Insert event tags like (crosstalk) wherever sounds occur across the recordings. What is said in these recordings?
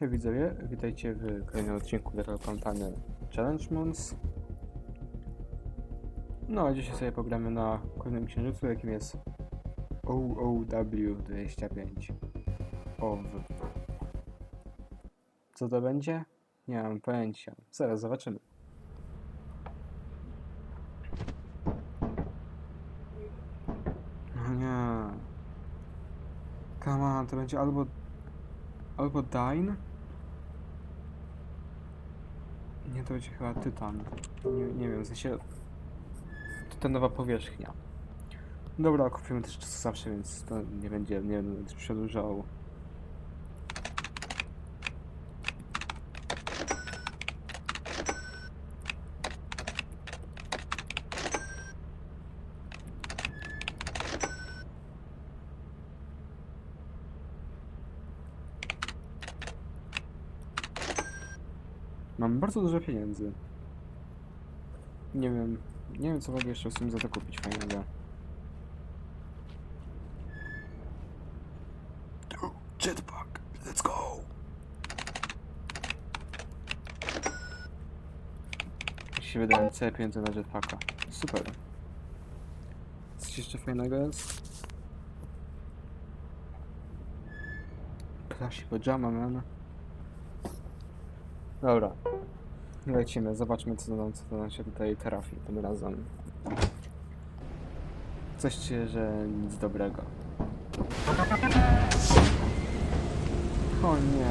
Widzowie, witajcie w kolejnym odcinku Battle Kampany Challenge Moons. No, a dzisiaj sobie pogramy na kolejnym księżycu, jakim jest OOW25 OW. Co to będzie? Nie mam pojęcia. Zaraz zobaczymy. No nie. Come on, to będzie albo Albo Dine? Nie, to będzie chyba Tytan. Nie, nie wiem, w sensie... Tytanowa powierzchnia. Dobra, kupimy też czasu zawsze, więc to nie będzie, nie będę przedłużał. Mam bardzo dużo pieniędzy. Nie wiem, nie wiem co mogę jeszcze w sumie za to kupić fajnego. Jetpack, let's go! Jeśli wydałem całe pieniądze na jetpacka. Super. Coś jeszcze fajnego jest? Classy pajama, man. Dobra. Lecimy, zobaczmy co nam, co się tutaj trafi tym razem. Coś że nic dobrego. O nie.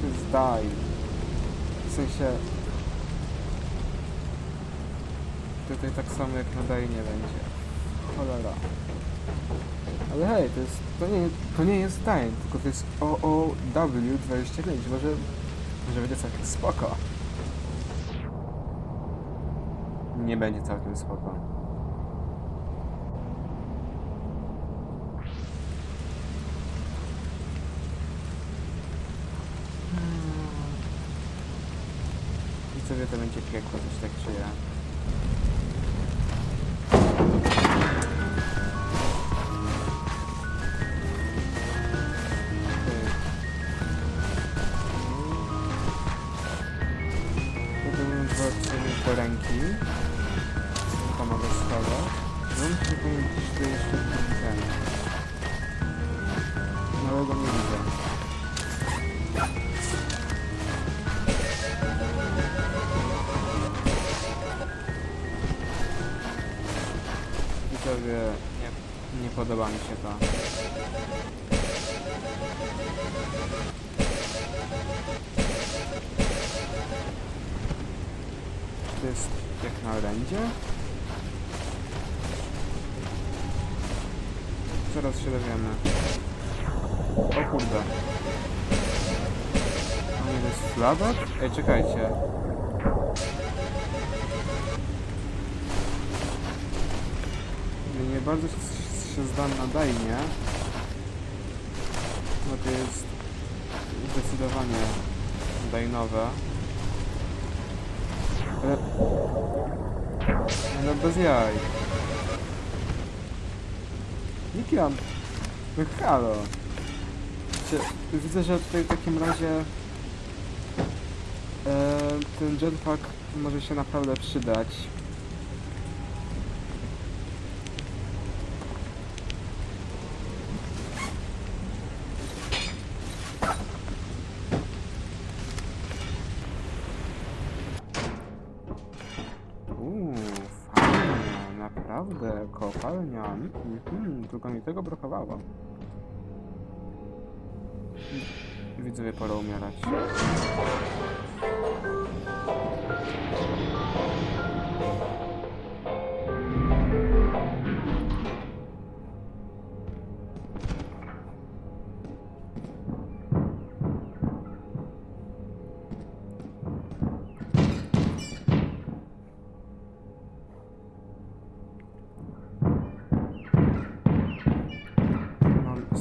To jest daj. W sensie... Tutaj tak samo jak na daj nie będzie. Cholera. Ale hej, to jest... To nie, to nie jest daj, tylko to jest OOW25. Może... Może będzie całkiem spoko. Nie będzie całkiem spoko. Widzowie, to będzie piekło, coś tak czuję. Do ręki. To mogę schować. Czy powinien gdzieś tu jeszcze ten. Małego nie widzę. Widzowie, nie, nie podoba mi się to. To jest jak na orędzie? Zaraz się dowiemy. O kurde. A to jest flabat? Ej, czekajcie. Nie, nie bardzo się, się zdam na dajnie. Bo to jest zdecydowanie dajnowe. Ale... No bez jaj. Nikian. No halo. Widzę, że tutaj w takim razie e, ten jetpack może się naprawdę przydać. Tylko mi tego brakowało. Widzowie, pora umierać.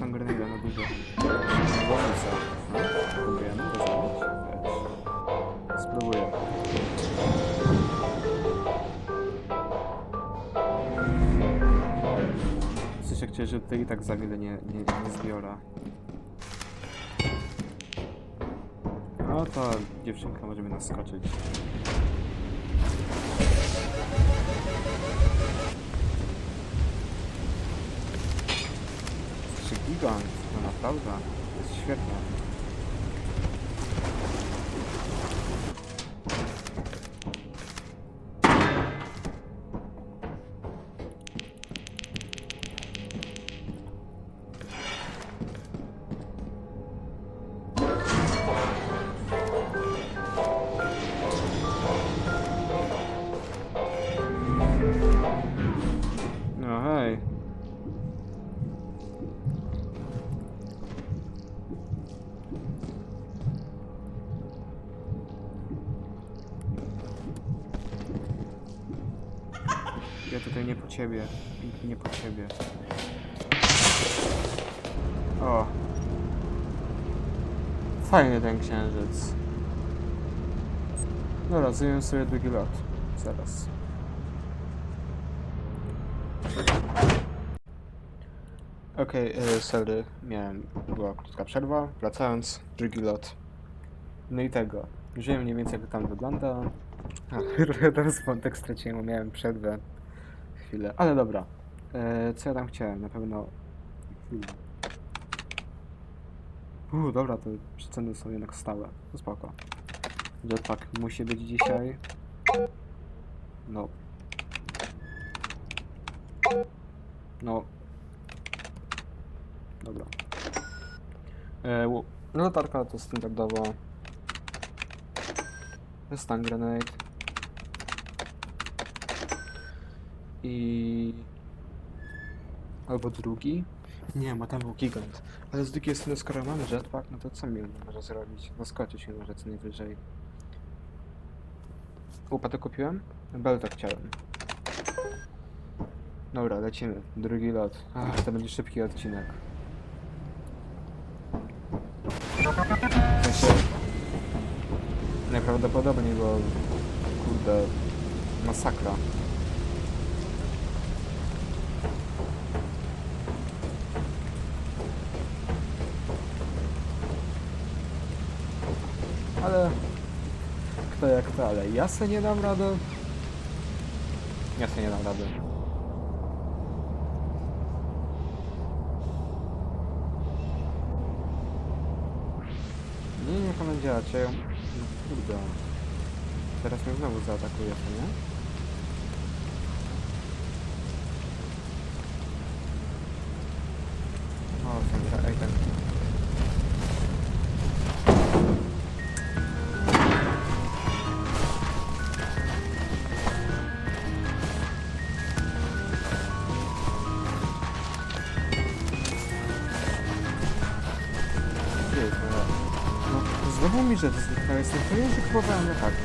Mam stan grenada na górze. Próbujemy zabić? Weź. Spróbuję. Coś jak czuję, że tutaj i tak za wiele nie, nie, nie zbiora. No to dziewczynka może mnie naskoczyć. Gigant? No naprawdę. To jest świetne. Ja tutaj nie po ciebie. Nie po ciebie. O. Fajny ten księżyc. Dobra, zrobimy sobie drugi lot. Zaraz. Okej, okay, sorry, miałem, była krótka przerwa, wracając, drugi lot. No i tego, wiem mniej więcej jak to tam wygląda. A, teraz wątek straciłem, miałem przerwę, chwilę, ale dobra. E, co ja tam chciałem, na pewno... Uuu, dobra, to ceny są jednak stałe, to spoko. Jetpack musi być dzisiaj. No. No, Dobra. E, latarka to standardowo. Stun grenade. I... Albo drugi. Nie, ma tam był gigant. Ale z drugiej strony, skoro mamy jetpack, no to co mi może zrobić? Zaskoczyć się może co najwyżej. Upa to kupiłem? Belta chciałem. Dobra, lecimy. Drugi lot. Ach, to będzie szybki odcinek. W sensie... Najprawdopodobniej, bo... Kurde... Masakra. Ale... Kto jak to, ale ja se nie dam rady. Ja se nie dam rady. Nie, nie komendziacie. No kurde. Teraz mnie znowu zaatakuje, nie? Mi rzecz zniknęła. Jestem pewien, że kupowałem latarkę.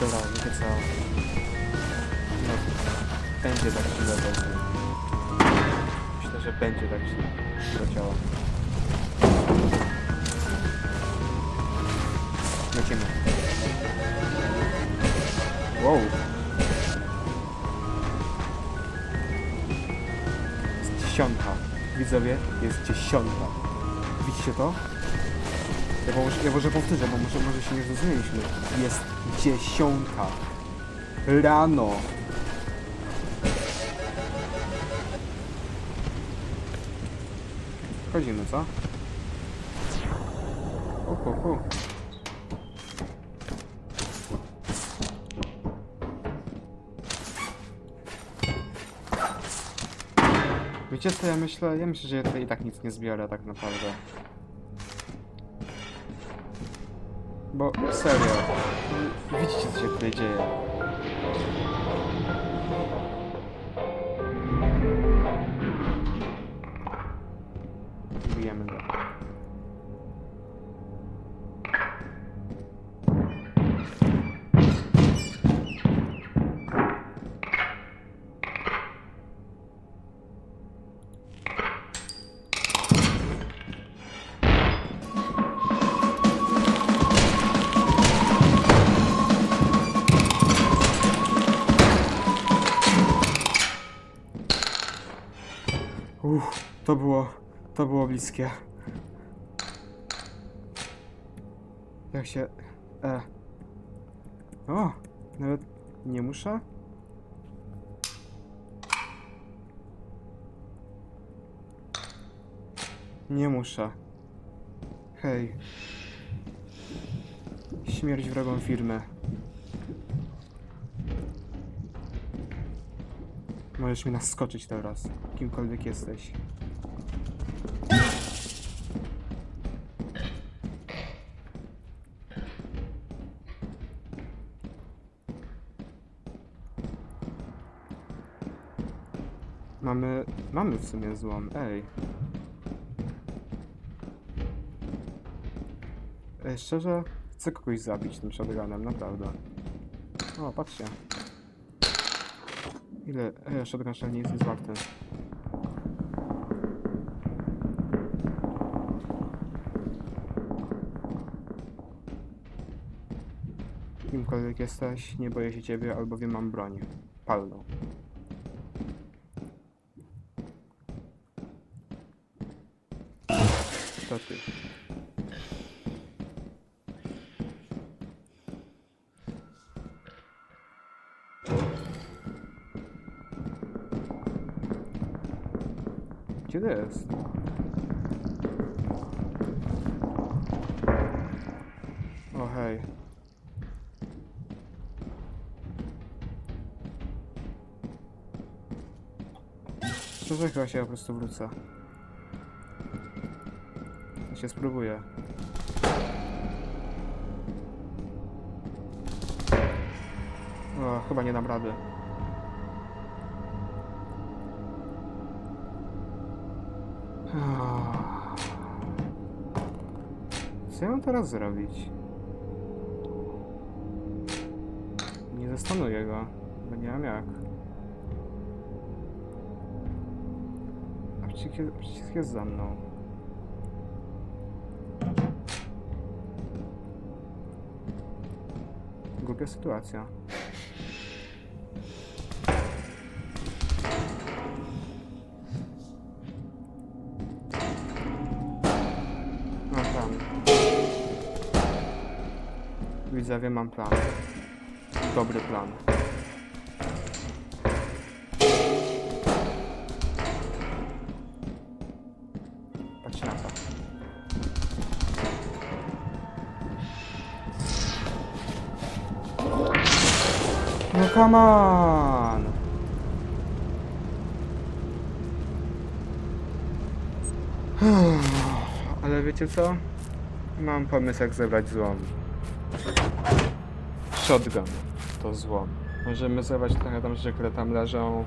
Dobra, wiecie co? No, będzie tak źle będzie. Myślę, że będzie tak źle do ciała. Lecimy. Wow. Jest dziesiąta. Widzowie, jest dziesiąta. Widzicie to? Ja może, ja może powtórzę, bo może, może się nie zrozumieliśmy. Jest dziesiąta. Rano. Chodzimy, co? Hu, hu, hu. Wiecie co ja myślę? Ja myślę, że ja tutaj i tak nic nie zbiorę tak naprawdę. Bo serio, widzicie co się tutaj dzieje. To było, to było bliskie. Jak się... E. O! Nawet nie muszę? Nie muszę. Hej. Śmierć wrogą firmę. Możesz mi naskoczyć teraz, kimkolwiek jesteś. Mamy... mamy w sumie złom, ej. Ej, szczerze, chcę kogoś zabić tym shotgunem, naprawdę. O, patrzcie. Ile... Ej, shotgun szczelnie nic nie jest warty. Kimkolwiek jesteś, nie boję się ciebie, albowiem mam broń. Palną. To ty. Gdzie to jest? O hej. Szczerze chyba się po prostu wrócę. Się spróbuję. O, chyba nie dam rady. Co ja mam teraz zrobić? Nie zastanuję go, bo nie mam jak. A przycisk jest, przycisk jest za mną. Głupia sytuacja. Mam plan. Widzowie, mam plan. Dobry plan. Come on! Ale wiecie co? Mam pomysł jak zebrać złom. Shotgun to złom. Możemy zebrać trochę tam rzeczy, które tam leżą.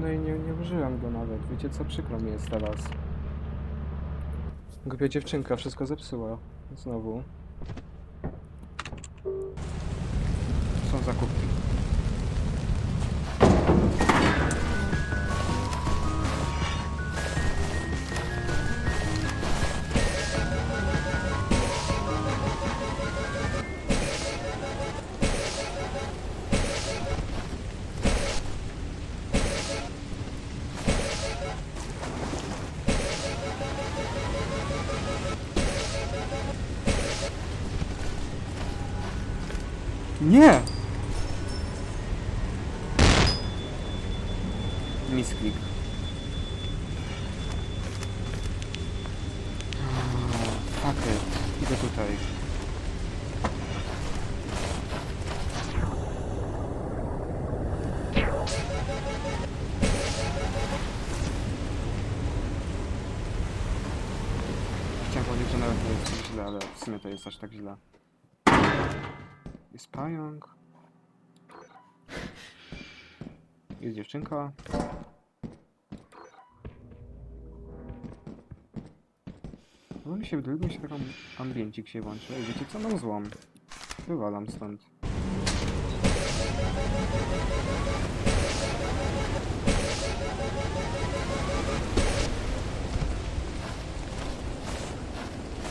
No i nie, nie użyłem go nawet. Wiecie co? Przykro mi jest teraz. Głupia dziewczynka wszystko zepsuła. Znowu. Są zakupki. Nie! Jest tak źle, ale w sumie to jest aż tak źle. Jest pająk. Jest dziewczynka. No mi się wydaje, mi się taką ambiencik się włączy. Ej, wiecie co? Mam złom. Wywalam stąd.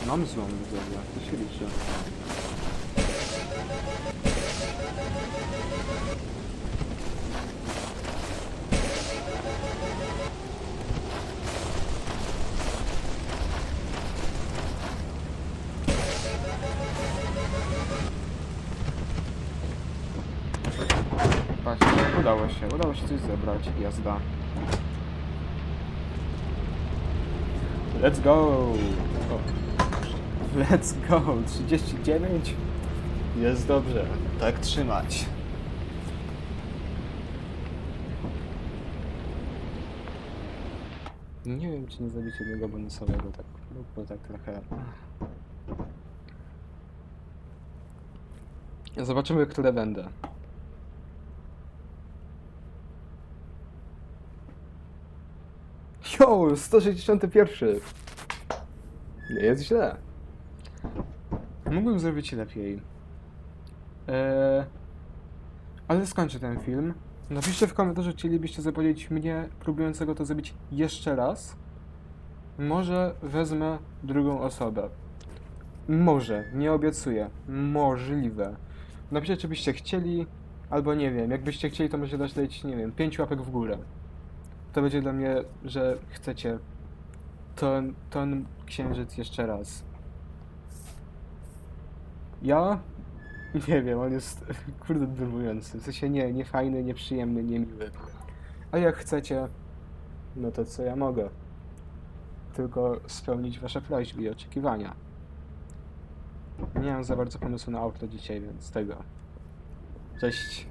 Nam złamów dobra, to się liczy. Udało się, udało się coś zebrać, jazda. Let's go! O. Let's go! 39? Jest dobrze, tak trzymać. Nie wiem, czy nie zrobić jednego bonusowego, tak, bo tak trochę... Zobaczymy, które będę. Jo, 161! Nie jest źle. Mógłbym zrobić lepiej. Eee, ale skończę ten film. Napiszcie w komentarzu, chcielibyście zapowiedzieć mnie próbującego to zrobić jeszcze raz. Może wezmę drugą osobę. Może, nie obiecuję. Możliwe. Napiszcie, czy byście chcieli, albo nie wiem, jakbyście chcieli, to możecie dać, dać, nie wiem, 5 łapek w górę. To będzie dla mnie, że chcecie ten, ten księżyc jeszcze raz. Ja? Nie wiem, on jest (laughs) kurde denerwujący. W sensie nie, nie fajny, nieprzyjemny, niemiły. A jak chcecie, no to co ja mogę? Tylko spełnić wasze prośby i oczekiwania. Nie mam za bardzo pomysłu na auto dzisiaj, więc tego. Cześć.